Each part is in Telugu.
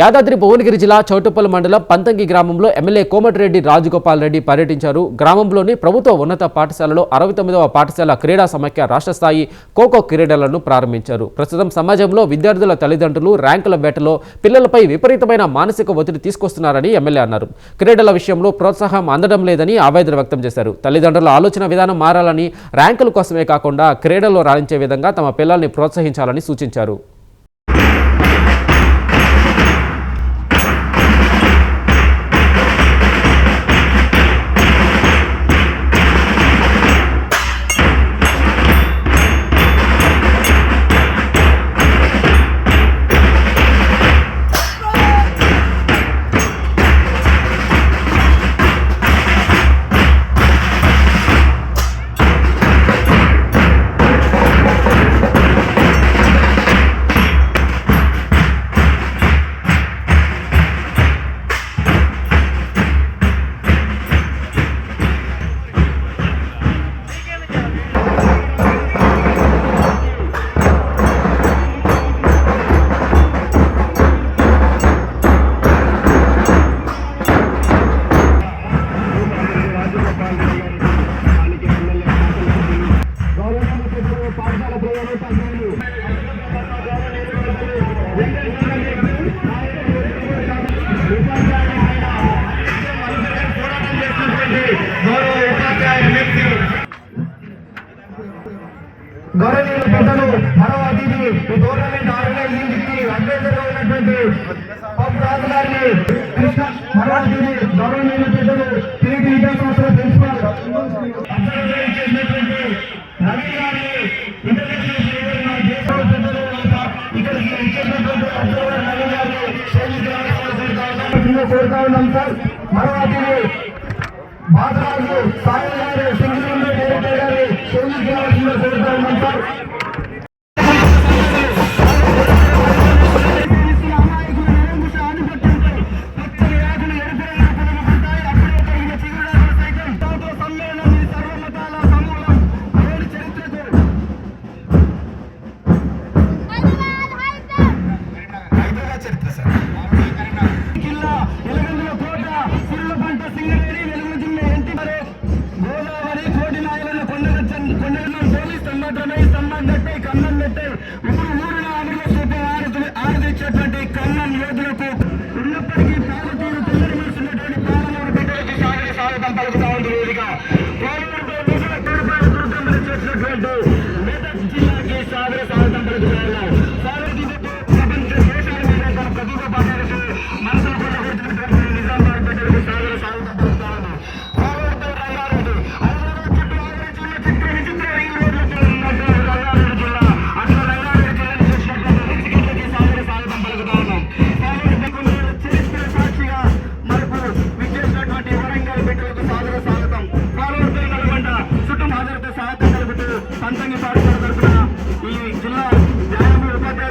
యాదాద్రి భువనగిరి జిల్లా చౌటుప్పల్ మండలం పంతంగి గ్రామంలో ఎమ్మెల్యే కోమటిరెడ్డి రాజగోపాల్ రెడ్డి పర్యటించారు. గ్రామంలోని ప్రభుత్వ ఉన్నత పాఠశాలలో అరవై తొమ్మిదవ పాఠశాల క్రీడా సమాఖ్య రాష్ట్ర స్థాయి ఖోఖో క్రీడలను ప్రారంభించారు. ప్రస్తుతం సమాజంలో విద్యార్థుల తల్లిదండ్రులు ర్యాంకుల వేటలో పిల్లలపై విపరీతమైన మానసిక ఒత్తిడి తీసుకొస్తున్నారని ఎమ్మెల్యే అన్నారు. క్రీడల విషయంలో ప్రోత్సాహం అందడం లేదని ఆవేదన వ్యక్తం చేశారు. తల్లిదండ్రుల ఆలోచన విధానం మారాలని ర్యాంకుల కోసమే కాకుండా క్రీడల్లో రాణించే విధంగా తమ పిల్లల్ని ప్రోత్సహించాలని సూచించారు. మాట్లాడుతూ సాయి గారు సింగ్ డైరెక్టర్ గారి కోరుతా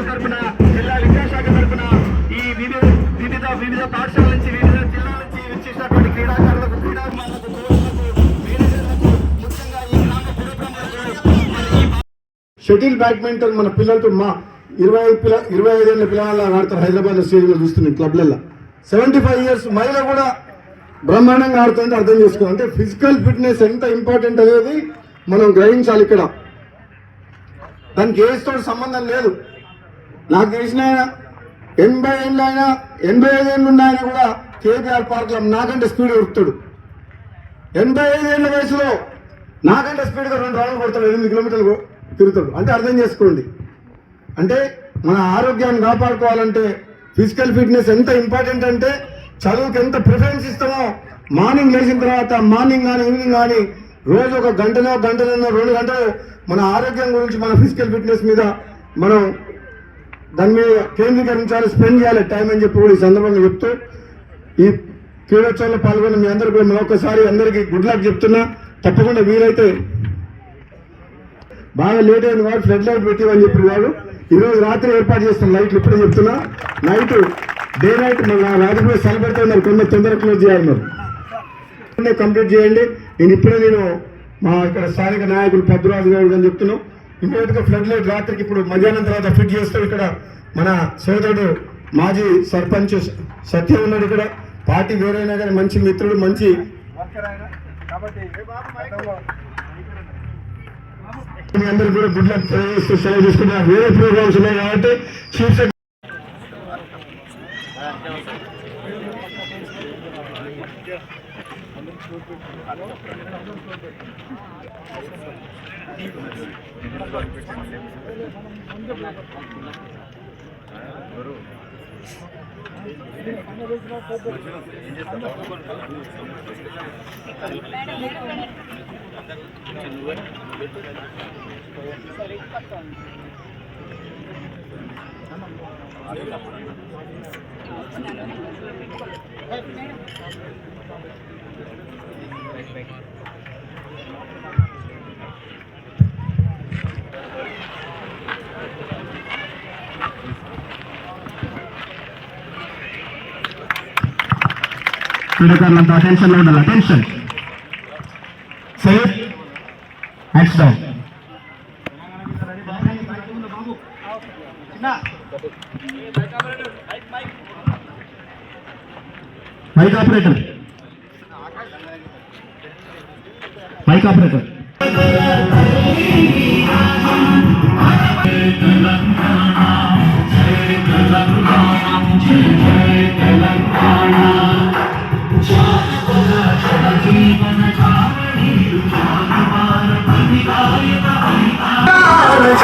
తరఫున తరపున జిల్లా విద్యాశాఖ తరఫున ఈ వివిధ వివిధ వివిధ పాఠశాల నుంచి వివిధ జిల్లాల నుంచి వచ్చేసినటువంటి క్రీడాకారులకు క్రీడాభిమానులకు షటిల్ బ్యాడ్మింటన్ మన పిల్లలతో మా ఇరవై ఐదు పిల్ల ఇరవై ఐదేళ్ళ పిల్లల ఆడతారు హైదరాబాద్ స్టేడియంలో చూస్తున్నాం క్లబ్లలో సెవెంటీ ఫైవ్ ఇయర్స్ మహిళ కూడా బ్రహ్మాండంగా ఆడుతుంటే అర్థం చేసుకోవాలి అంటే ఫిజికల్ ఫిట్నెస్ ఎంత ఇంపార్టెంట్ అనేది మనం గ్రహించాలి ఇక్కడ. దానికి ఏజ్తో సంబంధం లేదు. నాకు తెలిసిన ఆయన ఎనభై ఏళ్ళు ఆయన ఎనభై ఐదు ఏళ్ళు ఉన్నాయని కూడా కేబీఆర్ పార్క్లో నాకంటే స్పీడ్ ఉరుకుతాడు ఎనభై ఐదు ఏళ్ళ వయసులో నాకంటే స్పీడ్గా రెండు రౌండ్లు కొడతాడు ఎనిమిది కిలోమీటర్లు తిరుగుతాడు. అంటే అర్థం చేసుకోండి. అంటే మన ఆరోగ్యాన్ని కాపాడుకోవాలంటే ఫిజికల్ ఫిట్నెస్ ఎంత ఇంపార్టెంట్ అంటే చదువుకి ఎంత ప్రిఫరెన్స్ ఇస్తామో మార్నింగ్ లేచిన తర్వాత మార్నింగ్ కానీ ఈవినింగ్ కానీ రోజు ఒక గంటలో గంటలనో రెండు గంటలు మన ఆరోగ్యం గురించి మన ఫిజికల్ ఫిట్నెస్ మీద మనం దాని మీద కేంద్రీకరించాలి స్పెండ్ చేయాలి టైం అని చెప్పి కూడా ఈ సందర్భంగా చెప్తూ ఈ క్రీడోత్సవంలో పాల్గొన్న మీ అందరికీ కూడా మరొకసారి అందరికీ గుడ్ లక్ చెప్తున్నా. తప్పకుండా వీలైతే బాగా లేట్ అయింది వాడు ఫ్లడ్ లైట్ పెట్టివని చెప్పి వాడు. ఈరోజు రాత్రి ఏర్పాటు చేస్తాం లైట్లు ఇప్పుడే చెప్తున్నా. నైట్ డే నైట్ మన రాజకీయ సెలబ్రేట్ ఉన్నారు కొంత తొందరగా క్లోజ్ చేయాలి మరి. కంప్లీట్ చేయండి. నేను ఇప్పుడే నేను మా ఇక్కడ స్థానిక నాయకులు పద్మరాజు గారు అని చెప్తున్నాం. ఇంకోటి ఫ్లడ్ లైట్ రాత్రికి ఇప్పుడు మధ్యాహ్నం తర్వాత ఫిట్ చేస్తాం ఇక్కడ మన సోదరుడు మాజీ సర్పంచ్ సత్య ఉన్నాడు ఇక్కడ. పార్టీ వేరైనా కానీ మంచి మిత్రుడు మంచి మీ అందరూ కూడా గుడ్ లక్ తెలియజేస్తూ సెలవు తీసుకున్నారు వేరే ప్రోగ్రామ్స్ ఉన్నాయి కాబట్టి చీఫ్ సెక్రటరీ నువ్వే క్రీడాకారులంతా అటెన్షన్ లో ఉండాలి attention safe hands down Mike operator mike operator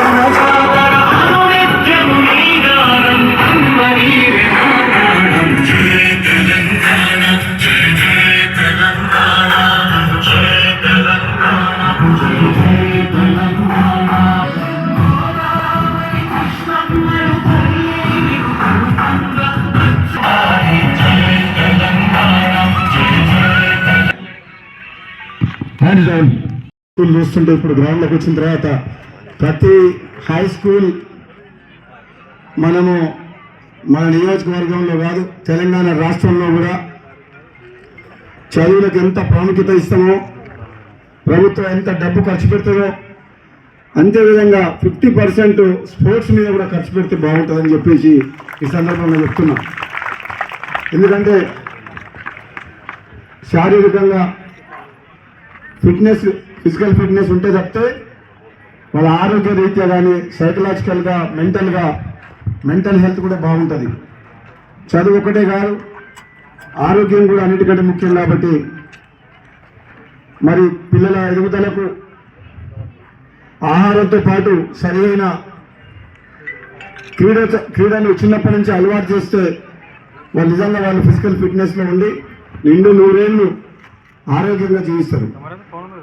hands school చూస్తుంటే ఇప్పుడు గ్రౌండ్లోకి వచ్చిన తర్వాత ప్రతి హై స్కూల్ మనము మన నియోజకవర్గంలో కాదు తెలంగాణ రాష్ట్రంలో కూడా చదువులకు ఎంత ప్రాముఖ్యత ఇస్తామో ప్రభుత్వం ఎంత డబ్బు ఖర్చు పెడుతుందో అంతేవిధంగా ఫిఫ్టీ పర్సెంట్ స్పోర్ట్స్ మీద కూడా ఖర్చు పెడితే బాగుంటుందని చెప్పేసి ఈ సందర్భంగా చెప్తున్నా. ఎందుకంటే శారీరకంగా ఫిట్నెస్ ఫిజికల్ ఫిట్నెస్ ఉంటే తప్పితే వాళ్ళ ఆరోగ్య రీత్యా కానీ సైకలాజికల్గా మెంటల్గా మెంటల్ హెల్త్ కూడా బాగుంటుంది. చదువు ఒకటే కాదు ఆరోగ్యం కూడా అన్నిటికంటే ముఖ్యం కాబట్టి మరి పిల్లల ఎదుగుదలకు ఆహారంతో పాటు సరైన క్రీడ క్రీడలు చిన్నప్పటి నుంచి అలవాటు చేస్తే వాళ్ళు నిజంగా వాళ్ళు ఫిజికల్ ఫిట్నెస్లో ఉండి నిండు నూరేళ్ళు ఆరోగ్యంగా జీవిస్తారు.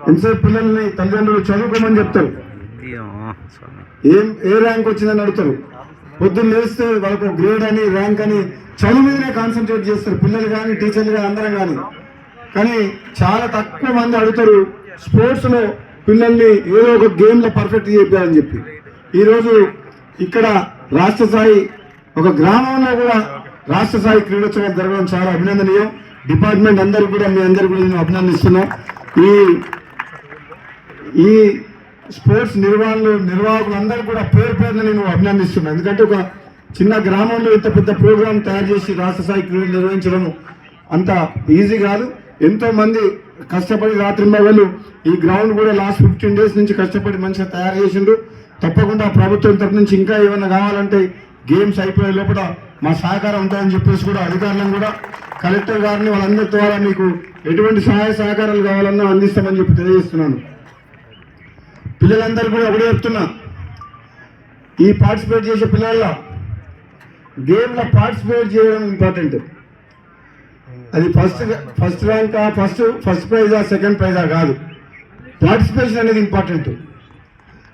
ఎంతసేపు పిల్లల్ని తల్లిదండ్రులు చదువుకోమని చెప్తారు? ఏం ఏ ర్యాంక్ వచ్చిందని అడుగుతారు? పొద్దున్న లేస్తే వాళ్ళకు గ్రేడ్ అని ర్యాంక్ అని చదువు మీదనే కాన్సన్ట్రేట్ చేస్తారు. పిల్లలు కానీ టీచర్లు కానీ అందరం కానీ. కానీ చాలా తక్కువ మంది అడుగుతారు స్పోర్ట్స్లో పిల్లల్ని ఏదో ఒక గేమ్లో పర్ఫెక్ట్ చెప్పారని చెప్పి. ఈరోజు ఇక్కడ రాష్ట్ర స్థాయి ఒక గ్రామంలో కూడా రాష్ట్ర స్థాయి క్రీడోత్సవం జరగడం చాలా అభినందనీయం. డిపార్ట్మెంట్ అందరికి కూడా మీ అందరికి కూడా నేను అభినందిస్తున్నా ఈ ఈ స్పోర్ట్స్ నిర్వహణలు నిర్వాహకులు అందరూ కూడా పేరు పేరున నేను అభినందిస్తున్నాను. ఎందుకంటే ఒక చిన్న గ్రామంలో ఇంత పెద్ద ప్రోగ్రాం తయారు చేసి రాష్ట్ర స్థాయి క్రీడలు నిర్వహించడం అంత ఈజీ కాదు. ఎంతో మంది కష్టపడి రాత్రి మగళ్ళు ఈ గ్రౌండ్ కూడా లాస్ట్ ఫిఫ్టీన్ డేస్ నుంచి కష్టపడి మంచిగా తయారు చేసిండ్రు. తప్పకుండా ప్రభుత్వం తరపు నుంచి ఇంకా ఏమైనా కావాలంటే గేమ్స్ అయిపోయే లోపల మా సహకారం ఉంటుందని చెప్పేసి కూడా అధికారులను కూడా కలెక్టర్ గారిని వాళ్ళందరి ద్వారా మీకు ఎటువంటి సహాయ సహకారాలు కావాలన్నా అందిస్తామని చెప్పి తెలియజేస్తున్నాను. పిల్లలందరూ కూడా ఒకటి చెప్తున్నా. ఈ పార్టిసిపేట్ చేసే పిల్లల్లో గేమ్లో పార్టిసిపేట్ చేయడం ఇంపార్టెంట్ అది ఫస్ట్ ఫస్ట్ ర్యాంకా ఫస్ట్ ఫస్ట్ ప్రైజా సెకండ్ ప్రైజా కాదు. పార్టిసిపేషన్ అనేది ఇంపార్టెంట్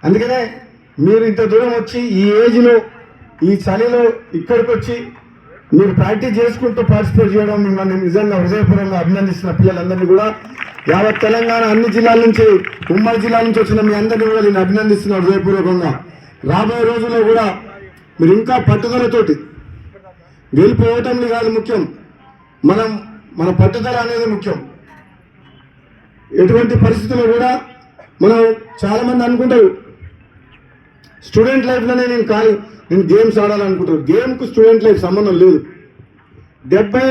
అందుకనే మీరు ఇంత దూరం వచ్చి ఈ ఏజ్లో ఈ చలిలో ఇక్కడికి వచ్చి మీరు ప్రాక్టీస్ చేసుకుంటూ పార్టిసిపేట్ చేయడం మిమ్మల్ని నిజంగా హృదయపూర్వకంగా అభినందిస్తున్న పిల్లలందరినీ కూడా యావత్ తెలంగాణ అన్ని జిల్లాల నుంచి ఉమ్మడి జిల్లా నుంచి వచ్చిన మీ అందరినీ కూడా నేను అభినందిస్తున్నాను హృదయపూర్వకంగా. రాబోయే రోజుల్లో కూడా మీరు ఇంకా పట్టుదలతోటి గెలుపు ఓటమిని కాదు ముఖ్యం మనం మన పట్టుదల అనేది ముఖ్యం. ఎటువంటి పరిస్థితుల్లో కూడా మనం చాలామంది అనుకుంటారు స్టూడెంట్ లైఫ్లోనే నేను కాలి నేను గేమ్స్ ఆడాలనుకుంటారు. గేమ్కు స్టూడెంట్ లైఫ్ సంబంధం లేదు. డెబ్బై